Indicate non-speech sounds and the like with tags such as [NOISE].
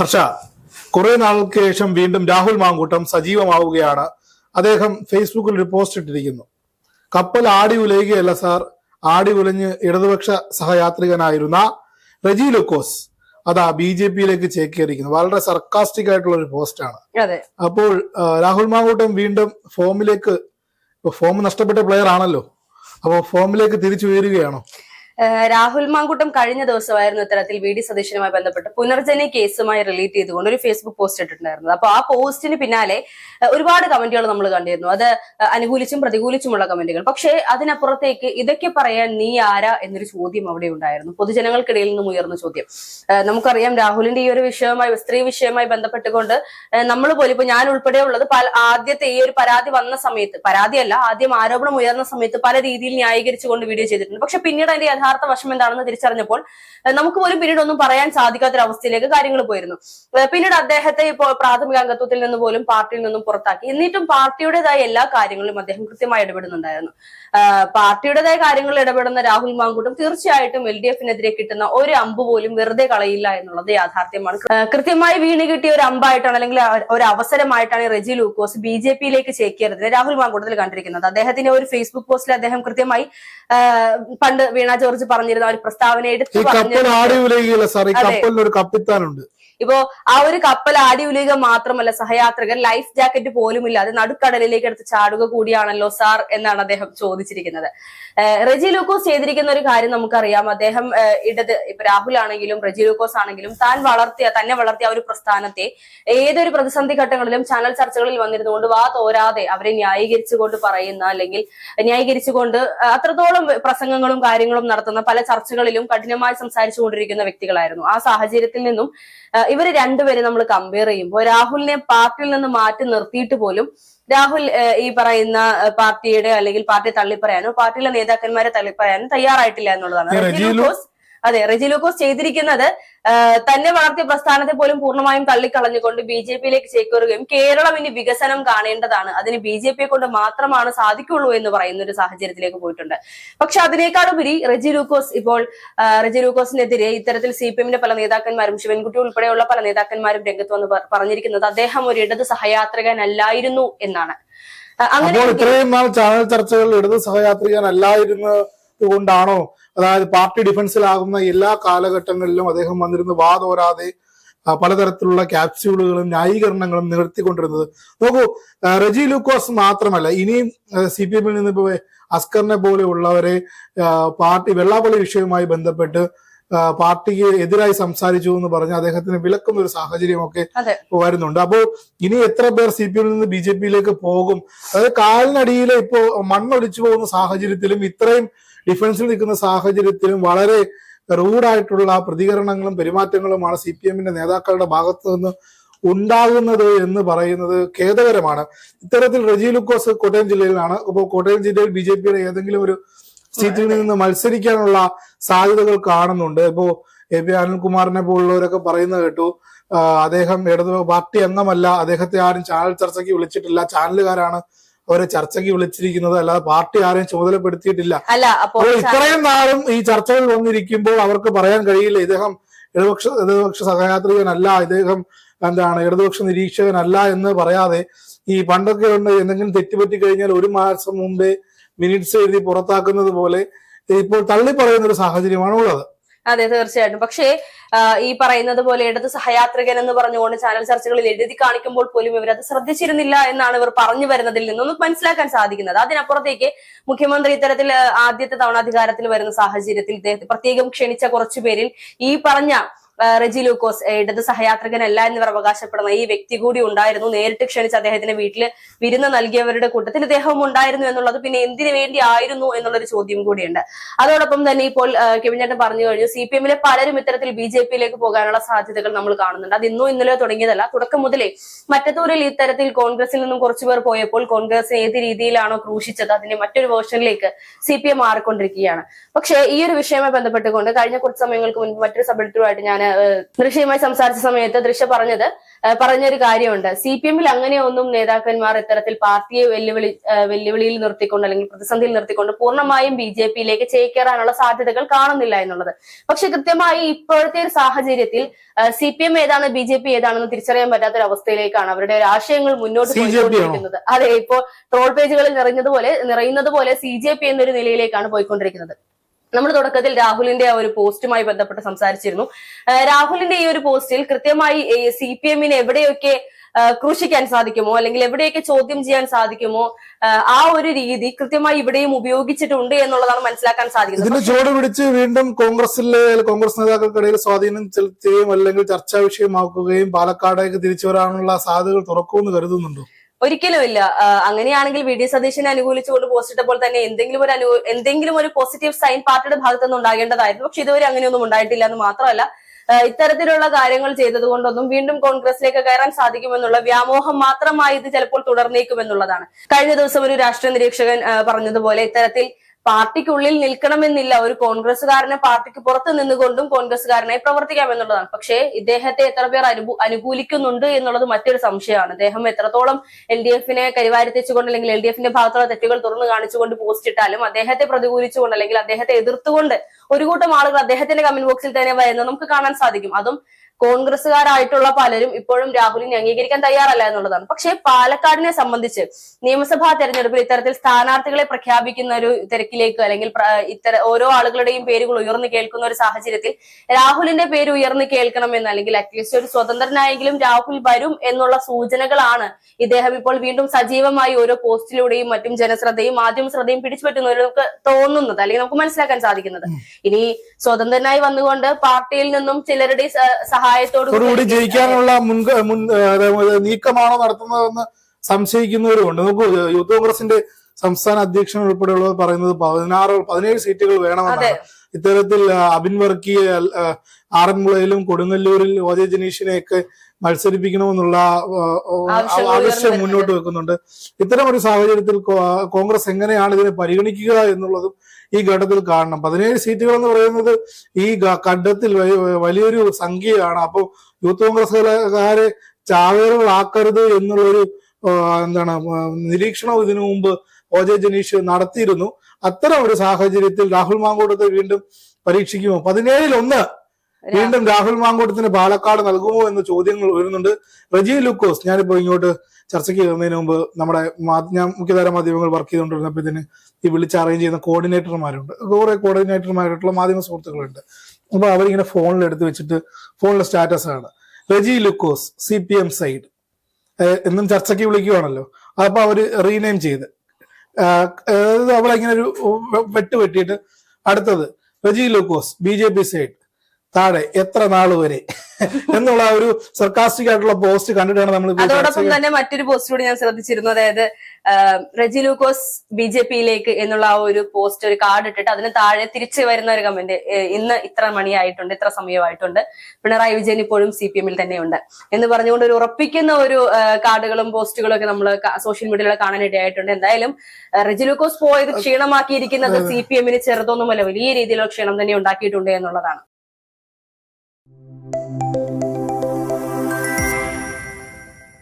ഹർഷ കുറെ നാൾക്ക് ശേഷം വീണ്ടും രാഹുൽ മാങ്കൂട്ടം സജീവമാവുകയാണ്. അദ്ദേഹം ഫേസ്ബുക്കിൽ ഒരു പോസ്റ്റ് ഇട്ടിരിക്കുന്നു. കപ്പൽ ആടി ഉലയുകയല്ല സാർ ആടി ഉലഞ്ഞ് ഇടതുപക്ഷ സഹയാത്രികനായിരുന്ന റജി ലുക്കോസ് അതാ ബി ജെ പിയിലേക്ക് ചേക്കേറിയിരിക്കുന്നു. വളരെ സർക്കാസ്റ്റിക് ആയിട്ടുള്ള ഒരു പോസ്റ്റാണ് അപ്പോൾ രാഹുൽ മാങ്കൂട്ടം വീണ്ടും ഫോമിലേക്ക് ഫോം നഷ്ടപ്പെട്ട പ്ലെയർ ആണല്ലോ. അപ്പോൾ ഫോമിലേക്ക് തിരിച്ചു ഉയരുകയാണോ രാഹുൽ മാങ്കുട്ടം കഴിഞ്ഞ ദിവസമായിരുന്നു ഇത്തരത്തിൽ വി ഡി സതീശനുമായി ബന്ധപ്പെട്ട് പുനർജനി കേസുമായി റിലേറ്റ് ചെയ്തുകൊണ്ട് ഒരു ഫേസ്ബുക്ക് പോസ്റ്റ് ഇട്ടിട്ടുണ്ടായിരുന്നു അപ്പൊ ആ പോസ്റ്റിന് പിന്നാലെ ഒരുപാട് കമന്റുകൾ നമ്മൾ കണ്ടിരുന്നു. അത് അനുകൂലിച്ചും പ്രതികൂലിച്ചുമുള്ള കമന്റുകൾ. പക്ഷേ അതിനപ്പുറത്തേക്ക് ഇതൊക്കെ പറയാൻ നീ ആരാ എന്നൊരു ചോദ്യം അവിടെ ഉണ്ടായിരുന്നു. പൊതുജനങ്ങൾക്കിടയിൽ നിന്നും ഉയർന്ന ചോദ്യം. നമുക്കറിയാം രാഹുലിന്റെ ഈ ഒരു വിഷയവുമായി സ്ത്രീ വിഷയവുമായി ബന്ധപ്പെട്ടുകൊണ്ട് നമ്മൾ പോലും ഇപ്പൊ ഞാൻ ഉൾപ്പെടെ ഉള്ളത് ആദ്യത്തെ ഈ ഒരു പരാതി വന്ന സമയത്ത് പരാതിയല്ല ആദ്യം ആരോപണം ഉയർന്ന സമയത്ത് പല രീതിയിൽ ന്യായീകരിച്ചുകൊണ്ട് വീഡിയോ ചെയ്തിട്ടുണ്ട്. പക്ഷെ പിന്നീട് അതിന്റെ വശം എന്താണെന്ന് തിരിച്ചറിഞ്ഞപ്പോൾ നമുക്ക് പോലും പിന്നീട് ഒന്നും പറയാൻ സാധിക്കാത്തൊരവസ്ഥയിലേക്ക് കാര്യങ്ങൾ പോയിരുന്നു. പിന്നീട് അദ്ദേഹത്തെ ഇപ്പോൾ പ്രാഥമിക അംഗത്വത്തിൽ നിന്ന് പോലും പാർട്ടിയിൽ നിന്നും പുറത്താക്കി. എന്നിട്ടും പാർട്ടിയുടേതായ എല്ലാ കാര്യങ്ങളിലും അദ്ദേഹം കൃത്യമായി ഇടപെടുന്നുണ്ടായിരുന്നു. പാർട്ടിയുടേതായ കാര്യങ്ങളിൽ ഇടപെടുന്ന രാഹുൽ മാങ്കൂട്ടം തീർച്ചയായിട്ടും എൽ ഡി എഫിനെതിരെ കിട്ടുന്ന ഒരു അമ്പ് പോലും വെറുതെ കളയില്ല എന്നുള്ളത് യാഥാർത്ഥ്യമാണ്. കൃത്യമായി വീണ് കിട്ടിയ ഒരു അമ്പായിട്ടാണ് അല്ലെങ്കിൽ ഒരു അവസരമായിട്ടാണ് റെജി ലൂക്കോസ് ബി ജെ പിയിലേക്ക് ചേക്കേറുന്നത് രാഹുൽ മാങ്കൂട്ടത്തിൽ കണ്ടിരിക്കുന്നത്. അദ്ദേഹത്തിന്റെ ഒരു ഫേസ്ബുക്ക് പോസ്റ്റിൽ അദ്ദേഹം കൃത്യമായി പണ്ട് വീണ ജോർജ് പറഞ്ഞിരുന്ന ഒരു പ്രസ്താവന എടുത്തു കപ്പൽ പറഞ്ഞു ആടി സാർ ഈ. കപ്പലിന് ഒരു കപ്പിത്താനുണ്ട് ഇപ്പോ ആ ഒരു കപ്പൽ ആടി ഉലിയുക മാത്രമല്ല സഹയാത്രികർ ലൈഫ് ജാക്കറ്റ് പോലും ഇല്ലാതെ നടുക്കടലിലേക്ക് എടുത്ത് ചാടുക കൂടിയാണല്ലോ സാർ എന്നാണ് അദ്ദേഹം ചോദിച്ചിരിക്കുന്നത്. റെജി ലൂക്കോസ് ചെയ്തിരിക്കുന്ന ഒരു കാര്യം നമുക്കറിയാം. അദ്ദേഹം ഇടത് ഇപ്പൊ രാഹുൽ ആണെങ്കിലും റെജി ലൂക്കോസ് ആണെങ്കിലും താൻ വളർത്തിയ തന്നെ വളർത്തിയ ഒരു പ്രസ്ഥാനത്തെ ഏതൊരു പ്രതിസന്ധി ഘട്ടങ്ങളിലും ചാനൽ ചർച്ചകളിൽ വന്നിരുന്നുകൊണ്ട് വാ തോരാതെ അവരെ ന്യായീകരിച്ചുകൊണ്ട് പറയുന്ന അല്ലെങ്കിൽ ന്യായീകരിച്ചുകൊണ്ട് അത്രത്തോളം പ്രസംഗങ്ങളും കാര്യങ്ങളും നടത്തുന്ന പല ചർച്ചകളിലും കഠിനമായി സംസാരിച്ചുകൊണ്ടിരിക്കുന്ന വ്യക്തികളായിരുന്നു. ആ സാഹചര്യത്തിൽ നിന്നും ഇവർ രണ്ടുപേരും നമ്മൾ കമ്പയർ ചെയ്യുമ്പോൾ രാഹുലിനെ പാർട്ടിയിൽ നിന്ന് മാറ്റി നിർത്തിയിട്ട് പോലും രാഹുൽ ഈ പറയുന്ന പാർട്ടിയുടെ അല്ലെങ്കിൽ പാർട്ടി തള്ളിപ്പറയാനോ പാർട്ടിയിലെ നേതാക്കന്മാരെ തള്ളിപ്പറയാനോ തയ്യാറായിട്ടില്ല എന്നുള്ളതാണ്. അതെ റെജി ലൂക്കോസ് ചെയ്തിരിക്കുന്നത് തന്നെ വളർത്തിയ പ്രസ്ഥാനത്തെ പോലും പൂർണമായും തള്ളിക്കളഞ്ഞുകൊണ്ട് ബി ജെ പിയിലേക്ക് ചേക്കേറുകയും കേരളം ഇനി വികസനം കാണേണ്ടതാണ്. അതിന് ബി ജെ പിയെ കൊണ്ട് മാത്രമാണ് സാധിക്കുള്ളൂ എന്ന് പറയുന്ന ഒരു സാഹചര്യത്തിലേക്ക് പോയിട്ടുണ്ട്. പക്ഷെ അതിനേക്കാളുപരി റെജി ലൂക്കോസ് ഇപ്പോൾ റെജി ലൂക്കോസിനെതിരെ ഇത്തരത്തിൽ സി പി എമ്മിന്റെ പല നേതാക്കന്മാരും ശിവൻകുട്ടി ഉൾപ്പെടെയുള്ള പല നേതാക്കന്മാരും രംഗത്ത് വന്ന് പറഞ്ഞിരിക്കുന്നത് അദ്ദേഹം ഒരു ഇടത് സഹയാത്രികനല്ലായിരുന്നു എന്നാണ്. അപ്പോൾ ഇത്രയും നാൾ ചാനൽ ചർച്ചകളിൽ ഇടത് സഹയാത്രികനല്ലായിരുന്നു കൊണ്ടാണോ അതായത് പാർട്ടി ഡിഫൻസിലാകുന്ന എല്ലാ കാലഘട്ടങ്ങളിലും അദ്ദേഹം വന്നിരുന്ന് വാതോരാതെ പലതരത്തിലുള്ള ക്യാപ്സ്യൂളുകളും ന്യായീകരണങ്ങളും നികർത്തിക്കൊണ്ടിരുന്നത് നോക്കൂ റജി ലൂക്കോസ് മാത്രമല്ല ഇനിയും സി പി എമ്മിൽ നിന്ന് ഇപ്പോ അസ്കറിനെ പോലെയുള്ളവരെ പാർട്ടി വെള്ളാപ്പള്ളി വിഷയവുമായി ബന്ധപ്പെട്ട് പാർട്ടിക്ക് എതിരായി സംസാരിച്ചു എന്ന് പറഞ്ഞ് അദ്ദേഹത്തിന് വിലക്കുന്ന ഒരു സാഹചര്യമൊക്കെ വരുന്നുണ്ട്. അപ്പോൾ ഇനി എത്ര പേർ സി പി എമ്മിൽ നിന്ന് ബി ജെ പിയിലേക്ക് പോകും? അതായത് കാലിനടിയിലെ ഇപ്പോ മണ്ണൊലിച്ചു പോകുന്ന സാഹചര്യത്തിലും ഇത്രയും ഡിഫൻസിൽ നിൽക്കുന്ന സാഹചര്യത്തിലും വളരെ റൂഡായിട്ടുള്ള പ്രതികരണങ്ങളും പെരുമാറ്റങ്ങളുമാണ് സി പി എമ്മിന്റെ നേതാക്കളുടെ ഭാഗത്തു നിന്ന് ഉണ്ടാകുന്നത് എന്ന് പറയുന്നത് ഖേദകരമാണ്. ഇത്തരത്തിൽ റജി ലുക്കോസ് കോട്ടയം ജില്ലയിലാണ്. അപ്പോൾ കോട്ടയം ജില്ലയിൽ ബി ജെ പിയുടെ ഏതെങ്കിലും ഒരു സീറ്റിൽ നിന്ന് മത്സരിക്കാനുള്ള സാധ്യതകൾ കാണുന്നുണ്ട്. ഇപ്പോ എ പി അനിൽകുമാറിനെ പോലുള്ളവരൊക്കെ പറയുന്നത് കേട്ടു അദ്ദേഹം ഇടതു പാർട്ടി അംഗമല്ല അദ്ദേഹത്തെ ആരും ചാനൽ ചർച്ചയ്ക്ക് വിളിച്ചിട്ടില്ല ചാനലുകാരാണ് അവരെ ചർച്ചയ്ക്ക് വിളിച്ചിരിക്കുന്നത് അല്ലാതെ പാർട്ടി ആരെയും ചുമതലപ്പെടുത്തിയിട്ടില്ല. ഇത്രയും നാളും ഈ ചർച്ചകൾ വന്നിരിക്കുമ്പോൾ അവർക്ക് പറയാൻ കഴിയില്ല ഇദ്ദേഹം ഇടതുപക്ഷ ഇടതുപക്ഷ സഹയാത്രികനല്ല ഇദ്ദേഹം എന്താണ് ഇടതുപക്ഷ നിരീക്ഷകനല്ല എന്ന് പറയാതെ ഈ പണ്ടൊക്കെ ഉണ്ട് എന്തെങ്കിലും തെറ്റുപറ്റി കഴിഞ്ഞാൽ ഒരു മാസം മുമ്പേ മിനിറ്റ്സ് എഴുതി പുറത്താക്കുന്നത് പോലെ ഇപ്പോൾ തള്ളി പറയുന്ന ഒരു സാഹചര്യമാണ് ഉള്ളത് അതെ തീർച്ചയായിട്ടും. പക്ഷേ ഈ പറയുന്നത് പോലെ ഇടത് സഹയാത്രികൻ എന്ന് പറഞ്ഞുകൊണ്ട് ചാനൽ ചർച്ചകളിൽ എഴുതി കാണിക്കുമ്പോൾ പോലും ഇവർ അത് ശ്രദ്ധിച്ചിരുന്നില്ല എന്നാണ് ഇവർ പറഞ്ഞു വരുന്നതിൽ നിന്നൊന്നും മനസ്സിലാക്കാൻ സാധിക്കുന്നത്. അതിനപ്പുറത്തേക്ക് മുഖ്യമന്ത്രി ഇത്തരത്തിൽ ആദ്യത്തെ തവണ അധികാരത്തിൽ വരുന്ന സാഹചര്യത്തിൽ പ്രത്യേകം ക്ഷണിച്ച കുറച്ചു പേരിൽ ഈ പറഞ്ഞ റെജി ലൂക്കോസ് ഇടത് സഹയാത്രികനല്ല എന്നിവർ അവകാശപ്പെടുന്ന ഈ വ്യക്തി കൂടി ഉണ്ടായിരുന്നു. നേരിട്ട് ക്ഷണിച്ച് അദ്ദേഹത്തിന്റെ വീട്ടിൽ വിരുന്ന് നൽകിയവരുടെ കൂട്ടത്തിൽ ഇദ്ദേഹവും ഉണ്ടായിരുന്നു എന്നുള്ളത് പിന്നെ എന്തിനു വേണ്ടി ആയിരുന്നു എന്നുള്ളൊരു ചോദ്യം കൂടിയുണ്ട്. അതോടൊപ്പം തന്നെ ഇപ്പോൾ ആ, പറഞ്ഞു കഴിഞ്ഞു സി പി എമ്മിലെ പലരും ഇത്തരത്തിൽ ബി ജെ പിയിലേക്ക് പോകാനുള്ള സാധ്യതകൾ നമ്മൾ കാണുന്നുണ്ട്. അത് ഇന്നും ഇന്നലെ തുടങ്ങിയതല്ല തുടക്കം മുതലേ മറ്റത്തൂരിൽ ഇത്തരത്തിൽ കോൺഗ്രസിൽ നിന്നും കുറച്ചുപേർ പോയപ്പോൾ കോൺഗ്രസ് ഏത് രീതിയിലാണോ ക്രൂശിച്ചത് അതിന്റെ മറ്റൊരു വേർഷനിലേക്ക് സി പി എം മാറിക്കൊണ്ടിരിക്കുകയാണ്. പക്ഷേ ഈ ഒരു വിഷയവുമായി ബന്ധപ്പെട്ടുകൊണ്ട് കഴിഞ്ഞ കുറച്ച് സമയങ്ങൾക്ക് മുൻപ് മറ്റൊരു സബ് എഡിറ്ററുമായിട്ട് ഞാൻ ഏഹ്, ദൃശ്യയുമായി സംസാരിച്ച സമയത്ത് ദൃശ്യ പറഞ്ഞത് പറഞ്ഞൊരു കാര്യമുണ്ട്. സി പി എമ്മിൽ അങ്ങനെയൊന്നും നേതാക്കന്മാർ ഇത്തരത്തിൽ പാർട്ടിയെ വെല്ലുവിളി വെല്ലുവിളിയിൽ നിർത്തിക്കൊണ്ട് അല്ലെങ്കിൽ പ്രതിസന്ധിയിൽ നിർത്തിക്കൊണ്ട് പൂർണമായും ബി ജെ പിയിലേക്ക് ചേക്കേറാനുള്ള സാധ്യതകൾ കാണുന്നില്ല എന്നുള്ളത്. പക്ഷെ കൃത്യമായി ഇപ്പോഴത്തെ ഒരു സാഹചര്യത്തിൽ സി പി എം ഏതാണ് ബി ജെ പി ഏതാണെന്ന് തിരിച്ചറിയാൻ പറ്റാത്ത ഒരു അവസ്ഥയിലേക്കാണ് അവരുടെ ഒരു ആശയങ്ങൾ മുന്നോട്ട് പോയിക്കൊണ്ടിരിക്കുന്നത്. അതെ ഇപ്പോൾ ട്രോൾ പേജുകളിൽ നിറഞ്ഞതുപോലെ നിറയുന്നത് പോലെ സി ജെ പി എന്നൊരു നിലയിലേക്കാണ് പോയിക്കൊണ്ടിരിക്കുന്നത്. നമ്മൾ തുടക്കത്തിൽ രാഹുലിന്റെ ആ ഒരു പോസ്റ്റുമായി ബന്ധപ്പെട്ട് സംസാരിച്ചിരുന്നു. രാഹുലിന്റെ ഈ ഒരു പോസ്റ്റിൽ കൃത്യമായി സി പി എമ്മിന് എവിടെയൊക്കെ ക്രൂശിക്കാൻ സാധിക്കുമോ? അല്ലെങ്കിൽ എവിടെയൊക്കെ ചോദ്യം ചെയ്യാൻ സാധിക്കുമോ? ആ, ആ ഒരു രീതി കൃത്യമായി ഇവിടെയും ഉപയോഗിച്ചിട്ടുണ്ട് എന്നുള്ളതാണ് മനസ്സിലാക്കാൻ സാധിക്കുന്നത്. ഇതിന്റെ ചുവട് പിടിച്ച് വീണ്ടും കോൺഗ്രസിലെ കോൺഗ്രസ് നേതാക്കൾക്കിടയിൽ സ്വാധീനം ചെലുത്തുകയും അല്ലെങ്കിൽ ചർച്ചാ വിഷയമാക്കുകയും പാലക്കാടേക്ക് തിരിച്ചു വരാനുള്ള സാധ്യതകൾ തുറക്കുമെന്ന് കരുതുന്നുണ്ടോ? ഒരിക്കലും ഇല്ല. അങ്ങനെയാണെങ്കിൽ വി. ഡി. സതീശനെ അനുകൂലിച്ചുകൊണ്ട് പോസ്റ്റ് ഇട്ടപ്പോൾ തന്നെ എന്തെങ്കിലും ഒരു എന്തെങ്കിലും ഒരു പോസിറ്റീവ് സൈൻ പാർട്ടിയുടെ ഭാഗത്തു നിന്ന് ഉണ്ടാകേണ്ടതായിരുന്നു. പക്ഷെ ഇതുവരെ അങ്ങനെയൊന്നും ഉണ്ടായിട്ടില്ല എന്ന് മാത്രമല്ല ഇത്തരത്തിലുള്ള കാര്യങ്ങൾ ചെയ്തതുകൊണ്ടൊന്നും വീണ്ടും കോൺഗ്രസിലേക്ക് കയറാൻ സാധിക്കുമെന്നുള്ള വ്യാമോഹം മാത്രമായി ഇത് ചിലപ്പോൾ തുടർന്നേക്കുമെന്നുള്ളതാണ്. കഴിഞ്ഞ ദിവസം ഒരു രാഷ്ട്രീയ നിരീക്ഷകൻ പറഞ്ഞതുപോലെ ഇത്തരത്തിൽ പാർട്ടിക്കുള്ളിൽ നിൽക്കണമെന്നില്ല. ഒരു കോൺഗ്രസ്സുകാരനെ പാർട്ടിക്ക് പുറത്ത് നിന്നുകൊണ്ടും കോൺഗ്രസ്സുകാരനായി പ്രവർത്തിക്കാം എന്നുള്ളതാണ്. പക്ഷേ ഇദ്ദേഹത്തെ എത്ര പേർ അനുകൂലിക്കുന്നുണ്ട് എന്നുള്ളത് മറ്റൊരു സംശയമാണ്. അദ്ദേഹം എത്രത്തോളം എൽ ഡി എഫിനെ കരിവാരിത്തിച്ചുകൊണ്ട് അല്ലെങ്കിൽ എൽ ഡി എഫിന്റെ ഭാഗത്തുള്ള തെറ്റുകൾ തുറന്നു കാണിച്ചുകൊണ്ട് പോസ്റ്റ് ഇട്ടാലും അദ്ദേഹത്തെ പ്രതികൂലിച്ചുകൊണ്ട് അല്ലെങ്കിൽ അദ്ദേഹത്തെ എതിർത്തുകൊണ്ട് ഒരു കൂട്ടം ആളുകൾ അദ്ദേഹത്തിന്റെ കമന്റ് ബോക്സിൽ തന്നെ വരുന്നത് നമുക്ക് കാണാൻ സാധിക്കും. അതും കോൺഗ്രസ്സുകാരായിട്ടുള്ള പലരും ഇപ്പോഴും രാഹുലിനെ അംഗീകരിക്കാൻ തയ്യാറല്ല എന്നുള്ളതാണ്. പക്ഷേ പാലക്കാടിനെ സംബന്ധിച്ച് നിയമസഭാ തെരഞ്ഞെടുപ്പിൽ ഇത്തരത്തിൽ സ്ഥാനാർത്ഥികളെ പ്രഖ്യാപിക്കുന്ന ഒരു തിരക്കിലേക്ക് അല്ലെങ്കിൽ ഇത്തര ഓരോ ആളുകളുടെയും പേരുകൾ ഉയർന്നു കേൾക്കുന്ന ഒരു സാഹചര്യത്തിൽ രാഹുലിന്റെ പേര് ഉയർന്നു കേൾക്കണം കേൾക്കണമെന്ന് അല്ലെങ്കിൽ അറ്റ്ലീസ്റ്റ് ഒരു സ്വതന്ത്രനായെങ്കിലും രാഹുൽ വരും എന്നുള്ള സൂചനകളാണ് ഇദ്ദേഹം ഇപ്പോൾ വീണ്ടും സജീവമായി ഓരോ പോസ്റ്റിലൂടെയും മറ്റും ജനശ്രദ്ധയും മാധ്യമ ശ്രദ്ധയും പിടിച്ചുപറ്റുന്നവർക്ക് തോന്നുന്നത് അല്ലെങ്കിൽ നമുക്ക് മനസ്സിലാക്കാൻ സാധിക്കുന്നത്. ഇനി സ്വതന്ത്രനായി വന്നുകൊണ്ട് പാർട്ടിയിൽ നിന്നും ചിലരുടെ സ- സഹായത്തോടു കൂടി കൂടി ജയിക്കാനുള്ള മുൻ നീക്കമാണോ നടത്തുന്നതെന്ന് സംശയിക്കുന്നവരുമുണ്ട്. നോക്കൂ യൂത്ത് കോൺഗ്രസിന്റെ സംസ്ഥാന അധ്യക്ഷൻ ഉൾപ്പെടെയുള്ളവർ പറയുന്നത് പതിനാറ് പതിനേഴ് സീറ്റുകൾ വേണമെന്നാണ്. ഇത്തരത്തിൽ അബിൻ വർക്കി ആറന്മുളയിലും കൊടുങ്ങല്ലൂരിൽ ഒ ജെ ജനീഷിനെയൊക്കെ മത്സരിപ്പിക്കണമെന്നുള്ള ആവശ്യം മുന്നോട്ട് വെക്കുന്നുണ്ട്. ഇത്തരം ഒരു സാഹചര്യത്തിൽ കോൺഗ്രസ് എങ്ങനെയാണ് ഇതിനെ പരിഗണിക്കുക എന്നുള്ളതും ഈ ഘട്ടത്തിൽ കാണണം. പതിനേഴ് സീറ്റുകൾ എന്ന് പറയുന്നത് ഈ ഘട്ടത്തിൽ വലിയൊരു സംഖ്യയാണ്. അപ്പോൾ യൂത്ത് കോൺഗ്രസ്സുകാരെ ചാവേറുകളാക്കരുത് എന്നുള്ളൊരു എന്താണ് നിരീക്ഷണം ഇതിനു മുമ്പ് ഒ ജെ ജനീഷ് നടത്തിയിരുന്നു. അത്തരം ഒരു സാഹചര്യത്തിൽ രാഹുൽ മാങ്കോട്ടത്തെ വീണ്ടും പരീക്ഷിക്കുമോ? പതിനേഴിൽ ഒന്ന് വീണ്ടും രാഹുൽ മാങ്കോട്ടത്തിന് പാലക്കാട് നൽകുമോ എന്ന ചോദ്യങ്ങൾ വരുന്നുണ്ട്. റജി ലുക്കോസ് ഞാനിപ്പോ ഇങ്ങോട്ട് ചർച്ചയ്ക്ക് കയറുന്നതിന് മുമ്പ് നമ്മുടെ ഞാൻ മുഖ്യധാര മാധ്യമങ്ങൾ വർക്ക് ചെയ്തുകൊണ്ടിരുന്നപ്പോൾ ഇതിന് ഈ വിളിച്ച് അറേഞ്ച് ചെയ്യുന്ന കോർഡിനേറ്റർമാരുണ്ട് കുറെ കോർഡിനേറ്റർമാരായിട്ടുള്ള മാധ്യമ സുഹൃത്തുക്കളുണ്ട്. അപ്പൊ അവരിങ്ങനെ ഫോണിൽ എടുത്ത് വെച്ചിട്ട് ഫോണിലെ സ്റ്റാറ്റസ് ആണ്. Reji Lukose C P M side എന്നും ചർച്ചയ്ക്ക് വിളിക്കുവാണല്ലോ. അപ്പൊ അവർ റീനെയിം ചെയ്ത്. ഇങ്ങനെ ഒരു വെട്ട് വെട്ടിയിട്ട് അടുത്തത്. Reji Lukose B J P side താഴെ എത്ര നാൾ വരെ? [LAUGHS] എന്നുള്ള ഒരു സർക്കാസ്റ്റിക് ആയിട്ടുള്ള പോസ്റ്റ് കണ്ടിട്ടാണ് നമ്മൾ അതോടൊപ്പം തന്നെ മറ്റൊരു പോസ്റ്റ് കൂടി ഞാൻ ശ്രദ്ധിച്ചിരുന്നു. അതായത് റെജി ലൂക്കോസ് ബി ജെ പിയിലേക്ക് എന്നുള്ള ആ ഒരു പോസ്റ്റ് ഒരു കാർഡ് ഇട്ടിട്ട് അതിന് താഴെ തിരിച്ചു വരുന്ന ഒരു കമന്റ് ഇന്ന് ഇത്ര മണിയായിട്ടുണ്ട് ഇത്ര സമയമായിട്ടുണ്ട്. പിണറായി വിജയൻ ഇപ്പോഴും സി പി എമ്മിൽ തന്നെയുണ്ട് എന്ന് പറഞ്ഞുകൊണ്ട് ഒരു ഉറപ്പിക്കുന്ന ഒരു കാർഡുകളും പോസ്റ്റുകളും ഒക്കെ നമ്മൾ സോഷ്യൽ മീഡിയയിൽ കാണാനിടയായിട്ടുണ്ട് എന്തായാലും റെജി ലൂക്കോസ് പോയത് ക്ഷീണമാക്കിയിരിക്കുന്നത് സി പി എമ്മിന് ചെറുതൊന്നുമല്ല വലിയ രീതിയിലുള്ള ക്ഷീണം തന്നെ ഉണ്ടാക്കിയിട്ടുണ്ട് എന്നുള്ളതാണ്. Thank you.